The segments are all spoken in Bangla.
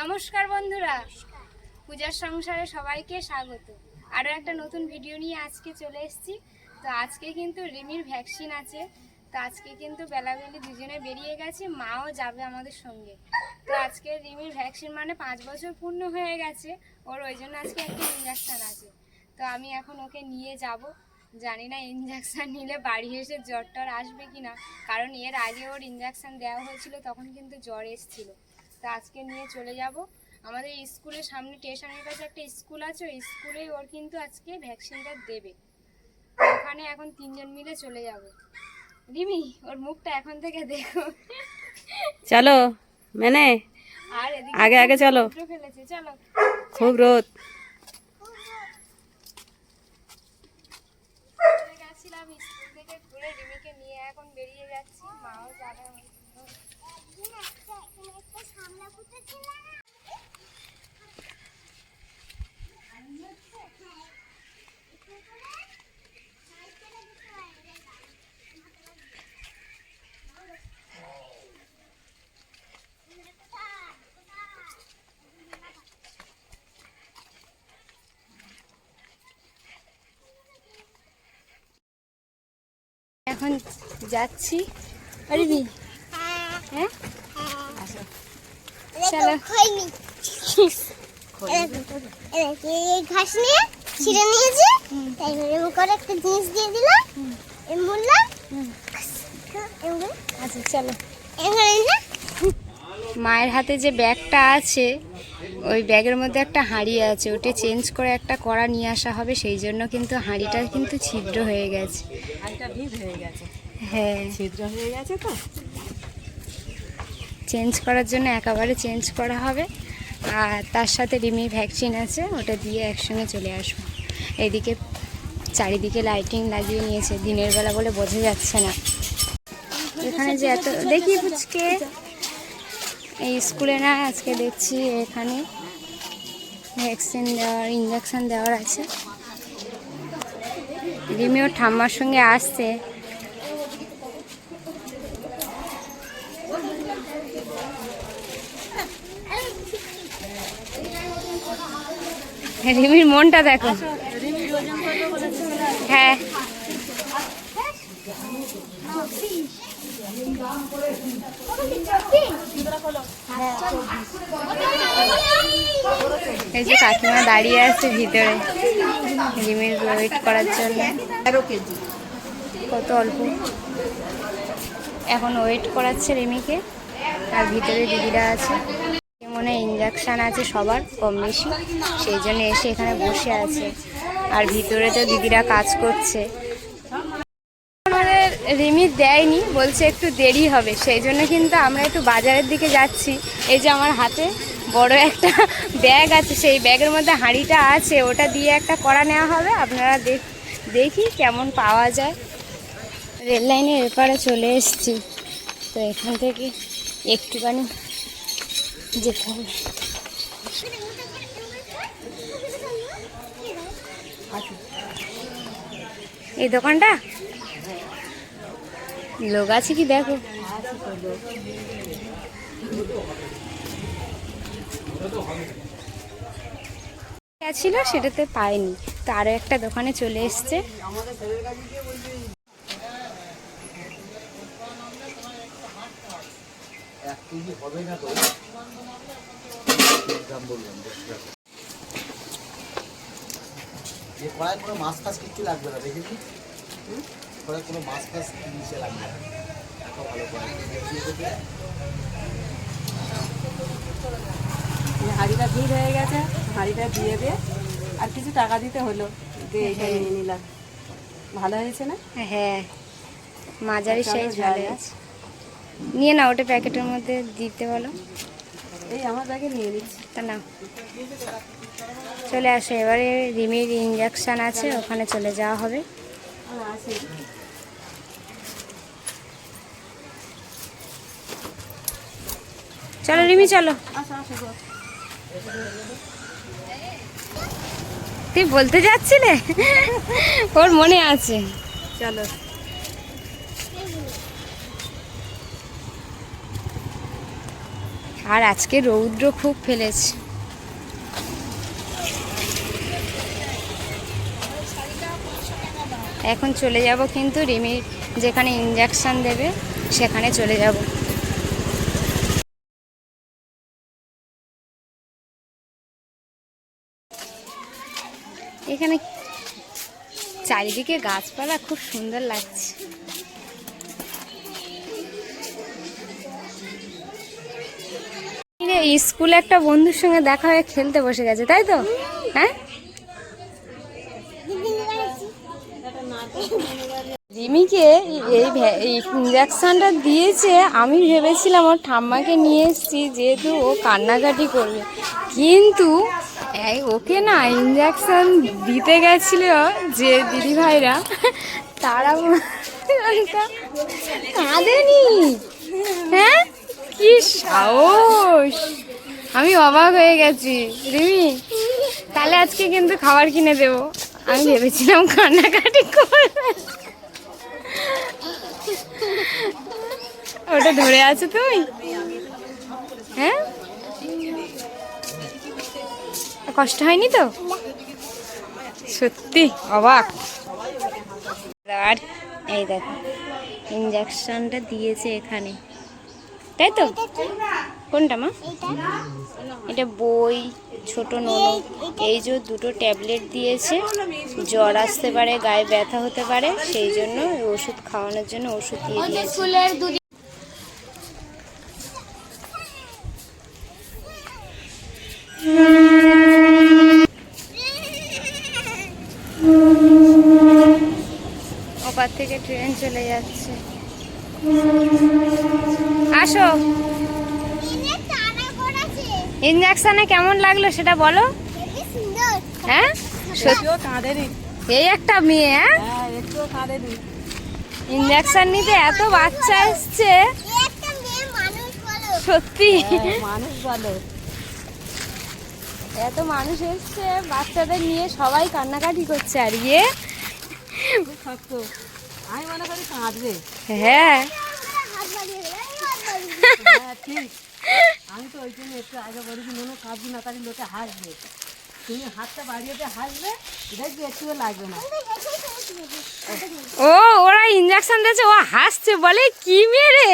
নমস্কার বন্ধুরা। পূজার সংসারে সবাইকে স্বাগত। আরও একটা নতুন ভিডিও নিয়ে আজকে চলে এসেছি। তো আজকে কিন্তু রিমির ভ্যাকসিন আছে। তো আজকে কিন্তু বেলাবেলি দুজনে বেরিয়ে গেছে, মাও যাবে আমাদের সঙ্গে। তো আজকে রিমির ভ্যাকসিন মানে পাঁচ বছর পূর্ণ হয়ে গেছে। ওর ওই জন্য আজকে একটা ইঞ্জেকশন আছে। তো আমি এখন ওকে নিয়ে যাব। জানি না ইঞ্জেকশান নিলে বাড়ি এসে জ্বর টর আসবে কি না কারণ এর আগে ওর ইঞ্জেকশান দেওয়া হয়েছিল, তখন কিন্তু জ্বর এসেছিল। তো আজকে নিয়ে চলে যাব। আমাদের স্কুলের সামনে স্টেশনের কাছে একটা স্কুল আছে ওই স্কুলেই ওর কিন্তু আজকে ভ্যাকসিনটা দেবে। ওখানে এখন তিনজন মিলে চলে যাব। রিমি ওর মুখটা এখন থেকে দেখো। চলো মানে? আর আগে আগে চলো। ফেলেছে চলো। খুব রোদ। গেছিলাম স্কুল থেকে ঘুরে রিমিকে নিয়ে এখন বেরিয়ে যাচ্ছি। মাও যাবে এখন যাচ্ছি। আরে দি। হ্যাঁ? চলো। এই ঘাস নিয়ে ছিঁড়ে নিয়েছে। তাই এরকম করে একটা জিনিস দিয়ে দিলাম। এর বললাম এরকম আচ্ছা চলো। মায়ের হাতে যে ব্যাগটা আছে ওই ব্যাগের মধ্যে একটা হাঁড়ি আছে ওটা চেঞ্জ করে একটা কড়া নিয়ে আসা হবে সেই জন্য কিন্তু হাঁড়িটা কিন্তু ছিদ্র হয়ে গেছে। হয়ে হ্যাঁ। ছিদ্র হয়ে গেছে তো? চেঞ্জ করার জন্য একেবারে চেঞ্জ করা হবে। আর তার সাথে রিমি ভ্যাকসিন আছে ওটা দিয়ে একসঙ্গে চলে আসব। এদিকে চারিদিকে লাইটিং লাগিয়ে নিয়েছে দিনের বেলা বলে বোঝা যাচ্ছে না। এখানে যে এত দেখি পুচকে এই স্কুলে না আজকে দেখছি এখানে ভ্যাকসিন দেওয়ার ইঞ্জেকশন দেওয়ার আছে। রিমি ওর ঠাম্মার সঙ্গে আসছে। রিমির মনটা দেখো। হ্যাঁ। এই যে কাকিমা দাঁড়িয়ে আছে ভিতরে রিমির ওয়েট করার জন্য। কত অল্প? এখন ওয়েট করাচ্ছে রিমিকে আর ভিতরে দিদিরা আছে। মনে ইঞ্জেকশন আছে সবার কম বেশি। সেই জন্য এসে এখানে বসে আছে। আর ভিতরে তো দিদিরা কাজ করছে। রিমি দেয়নি, বলছে একটু দেরি হবে, সেই জন্য কিন্তু আমরা একটু বাজারের দিকে যাচ্ছি। এই যে আমার হাতে বড় একটা ব্যাগ আছে, সেই ব্যাগের মধ্যে হাঁড়িটা আছে, ওটা দিয়ে একটা করা নেওয়া হবে, আপনারা দেখ, দেখি কেমন পাওয়া যায়। রেল লাইনের এপারে চলে এসেছি, তো এখান থেকে একটুখানি যেতে হবে। এই দোকানটা? লোক আছে কি দেখো? ছিল, সেটাতে পাইনি। তো আরও একটা দোকানে চলে এসছে। মাছ ফাছ কিচ্ছু লাগবে না দেখেছি কড়াই কোনো মাছ ফাছ নিচে লাগবে না। এত ভালো করে। এই হাঁড়িটা ভিড় হয়ে গেছে হাঁড়িটা দিয়ে দে। আর কিছু টাকা দিতে হলো দিয়ে এটা নিয়ে নিলাম। ভালো হয়েছে না? হ্যাঁ মাঝারি সাইজ ভালো আছে। নিয়ে না ওটা প্যাকেটের মধ্যে দিতে বলো। এই আমার ব্যাগে নিয়ে নিচ্ছি। তা না চলে আসে এবারে রিমির ইঞ্জেকশান আছে ওখানে চলে যাওয়া হবে আর আসে চলো রিমি চলো। তুই বলতে যাচ্ছিলে? ওর মনে আছে। চলো। আর আজকে রৌদ্র খুব ফেলেছে। এখন চলে যাব কিন্তু রিমির যেখানে ইঞ্জেকশন দেবে সেখানে চলে যাব। এখানে চারিদিকে গাছপালা খুব সুন্দর লাগছে। স্কুলে একটা বন্ধুর সঙ্গে দেখা হয়ে খেলতে বসে গেছে, তাই তো? হ্যাঁ? রিমিকে এই ইঞ্জেকশনটা দিয়েছে, আমি ভেবেছিলাম ওর ঠাম্মাকে নিয়ে এসেছি, যেহেতু ও কান্নাকাটি করবে। কিন্তু ওকে না ইঞ্জেকশন দিতে গেছিল যে দিদিভাইরা। তারা কাঁদেনি? হ্যাঁ? কি সাহস? আমি অবাক হয়ে গেছি। রিমি তাহলে আজকে কিন্তু খাবার কিনে দেবো। আমি ভেবেছিলাম কান্নাকাটি করবে। ওটা ধরে আছো তুমি? হ্যাঁ? কষ্ট হয়নি তো? সত্যি, অবাক। আর এই দেখো ইঞ্জেকশনটা দিয়েছে এখানে। তাই তো? কোনটা মা? এটা বই, ছোট নোনো। এই যে দুটো ট্যাবলেট দিয়েছে, জ্বর আসতে পারে, গায়ে ব্যথা হতে পারে, সেই জন্য ওষুধ খাওয়ানোর জন্য ওষুধ দিয়ে দিয়েছে। থেকে ট্রেন চলে যাচ্ছে। আসো। ইঞ্জেকশনে কেমন লাগল সেটা বলো। হ্যাঁ? এই একটা মেয়ে হ্যাঁ? হ্যাঁ ইঞ্জেকশন নিতে এত বাচ্চা এসছে। মানুষ বলো সত্যি? হ্যাঁ, মানুষ ভালো। এত মানুষ এসছে বাচ্চাদের নিয়ে সবাই কান্নাকাটি করছে আর ইয়ে। আমি মনে করি কাঁদবে হ্যাঁ। হ্যাঁ ঠিক। আমি তো ওই জন্য একটু আগে বলেছি মনে কাঁদবি না তাহলে লোকে হাসবে। তুমি হাতটা বাড়িয়ে হাসবে দেখবি একটুও লাগবে না। ও ওরা ইঞ্জেকশন দিয়েছে ও হাসছে বলে কি মেরে?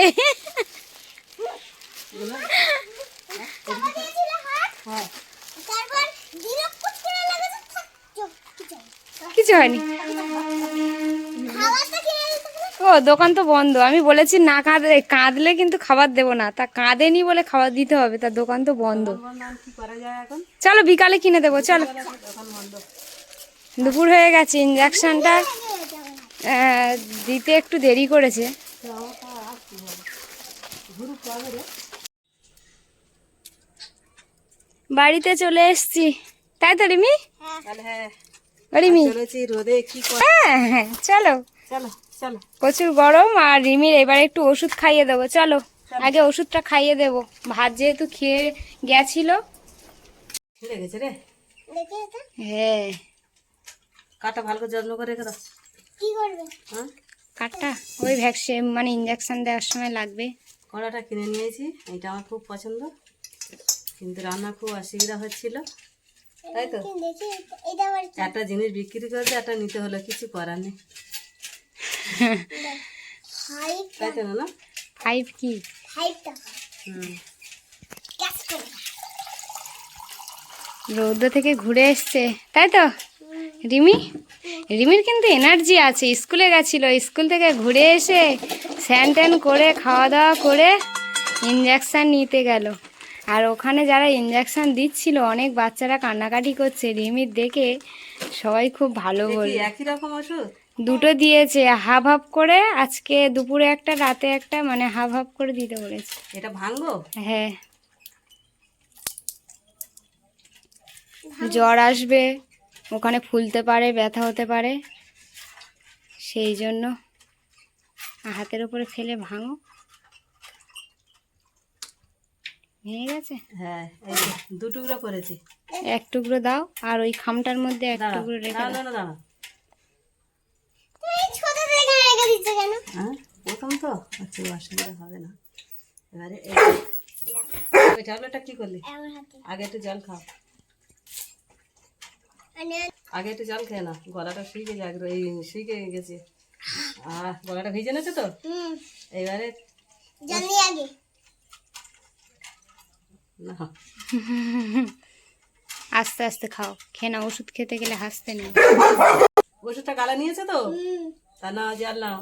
চাপা দিয়েছিল দোকান তো বন্ধ। আমি বলেছি না কাঁদলে কাঁদলে কিন্তু খাবার দেবো না। তা কাঁদেনি বলে খাবার দিতে হবে তার দোকান তো বন্ধ। করা চলো বিকালে কিনে দেবো চলো। দুপুর হয়ে গেছে ইঞ্জেকশনটা দিতে একটু দেরি করেছে। বাড়িতে চলে এসছি। তাই তো রিমি? হ্যাঁ। রিমি? রোদে কি হ্যাঁ হ্যাঁ চলো। চলো। চলো। প্রচুর গরম আর রিমির এবার একটু ওষুধ খাইয়ে দেবো চলো। আগে ওষুধটা খাইয়ে দেবো। ভাত যেহেতু খেয়ে গেছিল। গেছে রে? হ্যাঁ। কাটা ভালো করে যত্ন করে রেখে দাও। কি করবে? হ্যাঁ? কাটটা ওই ভ্যাকসিন মানে ইঞ্জেকশন দেওয়ার সময় লাগবে। কড়াটা কিনে নিয়েছি এটা আমার খুব পছন্দ। কিন্তু রান্না খুব অসুবিধা হচ্ছিল। তাই তো? একটা জিনিস বিক্রি করতে একটা নিতে হলো কিছু করার নেই। তাই না? ফাইভ কি? ফাইভ টাকা। হুম। রৌদ্র থেকে ঘুরে এসছে তাই তো? রিমি? রিমির কিন্তু এনার্জি আছে স্কুলে গেছিল স্কুল থেকে ঘুরে এসে স্যান ট্যান করে খাওয়া দাওয়া করে ইঞ্জেকশান নিতে গেল। আর ওখানে যারা ইঞ্জেকশান দিচ্ছিল অনেক বাচ্চারা কান্নাকাটি করছে রিমির দেখে সবাই খুব ভালো কি বলল। একই রকম ওষুধ? দুটো দিয়েছে হাফ হাফ করে আজকে দুপুরে একটা রাতে একটা মানে হাফ হাফ করে দিতে বলেছে। এটা ভাঙবো? হ্যাঁ। জ্বর আসবে ওখানে ফুলতে পারে ব্যথা হতে পারে সেই জন্য হাতের উপরে ফেলে ভাঙো। ভেঙে গেছে? হ্যাঁ দু টুকরো করেছি। এক টুকরো দাও আর ওই খামটার মধ্যে এক টুকরো রেখে দাও। দিচ্ছে কেন? হ্যাঁ প্রথম তো? আচ্ছা অসুবিধা হবে না। এবারে ওই ট্যাবলেটটা কি করলি? আগে একটু জল খাও। আগে একটু জল খেয়ে না গলাটা শুকিয়ে যায় একদম, এই শুকিয়ে গেছে। আর গলাটা ভিজে নেছে তো? এইবারে আগে। না। আস্তে আস্তে খাও। খেয়ে না ওষুধ খেতে গেলে হাসতে নেই। ওষুধটা গালা নিয়েছে তো? হুম। তা না জল নাও।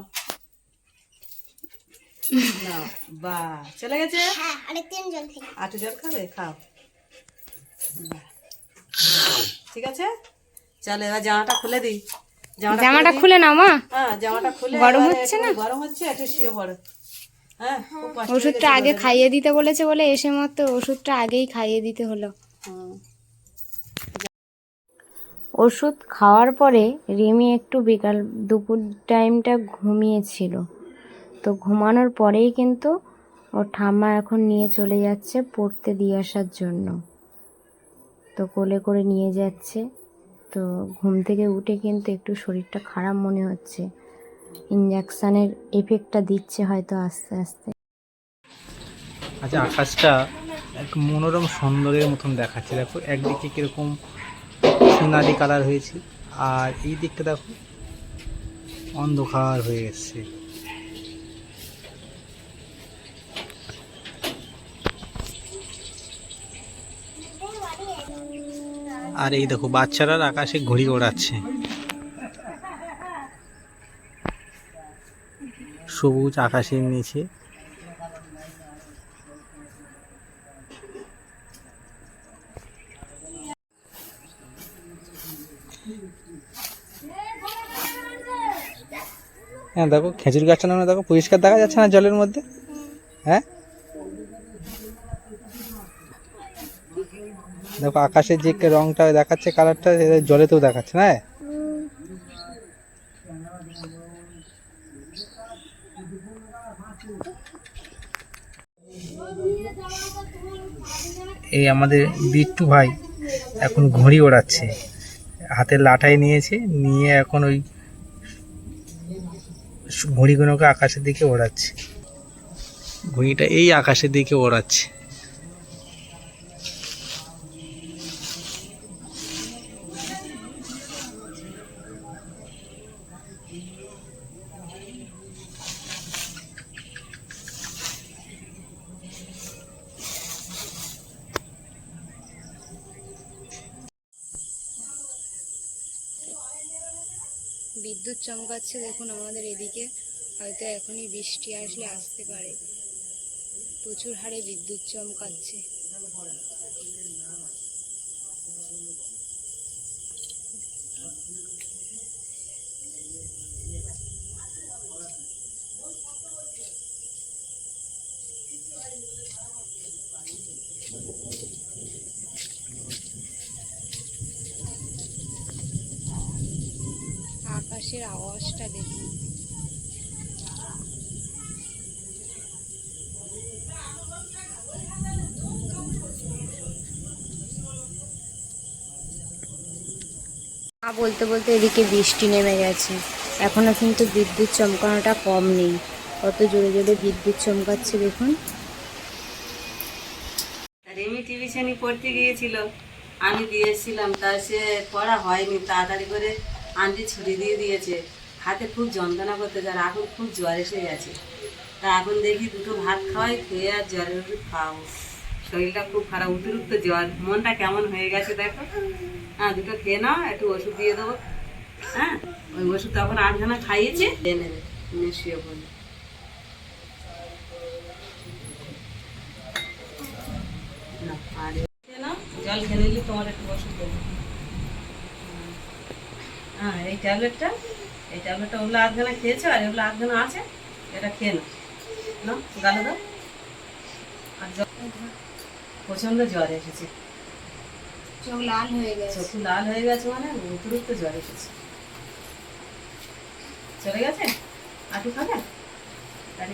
না বা চলে গেছে? হ্যাঁ আরেকদিন জল খাই। আটু জল খাবে? খাও। ঠিক আছে? চল এবার জামাটা খুলে দিই। জামাটা জামাটা খুলে। নাও মা। হ্যাঁ জামাটা খুলে গরম হচ্ছে না? গরম হচ্ছে একটু শুয়ে পড়ো। হ্যাঁ খুব কষ্ট ওষুধটা আগে খাইয়ে দিতে বলেছে বলে এসে মতো ওষুধটা আগেই খাইয়ে দিতে হলো। হুম। ওষুধ খাওয়ার পরে রিমি একটু বিকাল দুপুর টাইমটা ঘুমিয়েছিল। তো ঘুমানোর পরেই কিন্তু ওর ঠাম্মা এখন নিয়ে চলে যাচ্ছে পড়তে দিয়ে আসার জন্য। তো কোলে করে নিয়ে যাচ্ছে। তো ঘুম থেকে উঠে কিন্তু একটু শরীরটা খারাপ মনে হচ্ছে। ইঞ্জেকশানের এফেক্টটা দিচ্ছে হয়তো আস্তে আস্তে। আচ্ছা আকাশটা এক মনোরম সুন্দরের মতন দেখাচ্ছে। দেখো, একদিকে কীরকম সোনালি কালার হয়েছে। আর এই দিকটা দেখো, অন্ধকার হয়ে গেছে। আর এই দেখো, বাচ্চারা আকাশে ঘড়ি ওড়াচ্ছে সবুজ আকাশের নিচে। হ্যাঁ দেখো, খেজুর গাছটা না দেখো, পরিষ্কার দেখা যাচ্ছে না জলের মধ্যে। হ্যাঁ? দেখো, আকাশের যে রংটা দেখাচ্ছে, কালারটা জলেতেও দেখাচ্ছে, না? এই আমাদের বিট্টু ভাই এখন ঘড়ি ওড়াচ্ছে। হাতে লাটাই নিয়েছে, নিয়ে এখন ওই ঘুড়িগুলোকে আকাশের দিকে ওড়াচ্ছে। ঘুড়িটা এই আকাশের দিকে ওড়াচ্ছে। বিদ্যুৎ চমকাচ্ছে দেখুন আমাদের এদিকে। হয়তো এখনই বৃষ্টি আসলে আসতে পারে। প্রচুর হারে বিদ্যুৎ চমকাচ্ছে। আকাশের আওয়াজটা দেখুন। বলতে বলতে এদিকে বৃষ্টি নেমে গেছে। এখনও কিন্তু বিদ্যুৎ চমকানোটা কম নেই। কত জোরে জোরে বিদ্যুৎ চমকাচ্ছে দেখুন। রিমি টিউশনি পড়তে গিয়েছিল। আমি দিয়েছিলাম তা সে পড়া হয়নি তাড়াতাড়ি করে আন্টি ছুটি দিয়ে দিয়েছে। হাতে খুব যন্ত্রণা করতে যার এখন খুব জ্বর এসে গেছে। তা এখন দেখি দুটো ভাত খাওয়াই খেয়ে আর জ্বরের ওষুধ খাওয়াবো শরীরটা খুব খারাপ অতিরিক্ত জ্বর। মনটা কেমন হয়ে গেছে দেখো? হ্যাঁ দুটো খেয়ে নাও একটু ওষুধ দিয়ে দেবো। হ্যাঁ ওই ওষুধ তখন আটখানা খাইয়েছে। খেয়ে নেবে শুয়ে আর নাও, জল খেয়ে নিলে তোমার একটু ওষুধ দেবো। হ্যাঁ এই ট্যাবলেটটা এই ট্যাবলেটটা ওগুলো আধখানা খেয়েছো আর এগুলো আধখানা আছে এটা খেয়ে না গালে দাও। আর জ্বর প্রচণ্ড জ্বর এসেছে। চোখ লাল হয়ে গেছে। চোখ লাল হয়ে গেছে মানে অতিরিক্ত জ্বর এসেছে। চলে গেছে? আটু খাবে?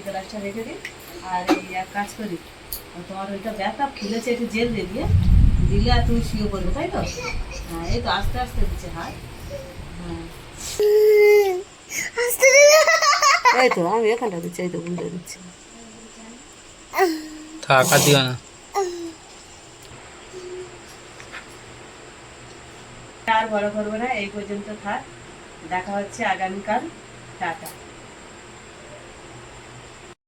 গ্লাসটা রেখে দিই। আর এই এক কাজ করি তোমার ওইটা ব্যথা ফুলেছে একটু জেল দিয়ে দিয়ে দিলে আর তুমি শুয়ে পড়বে তাই তো? হ্যাঁ এই তো আস্তে আস্তে দিচ্ছে হাত। হ্যাঁ এই তো আমি এখানটা দিচ্ছি এই তো বুঝে দিচ্ছি। থাক আর দিও না। আর বড় করব না এই পর্যন্ত থাক। দেখা হচ্ছে আগামীকাল। টাটা।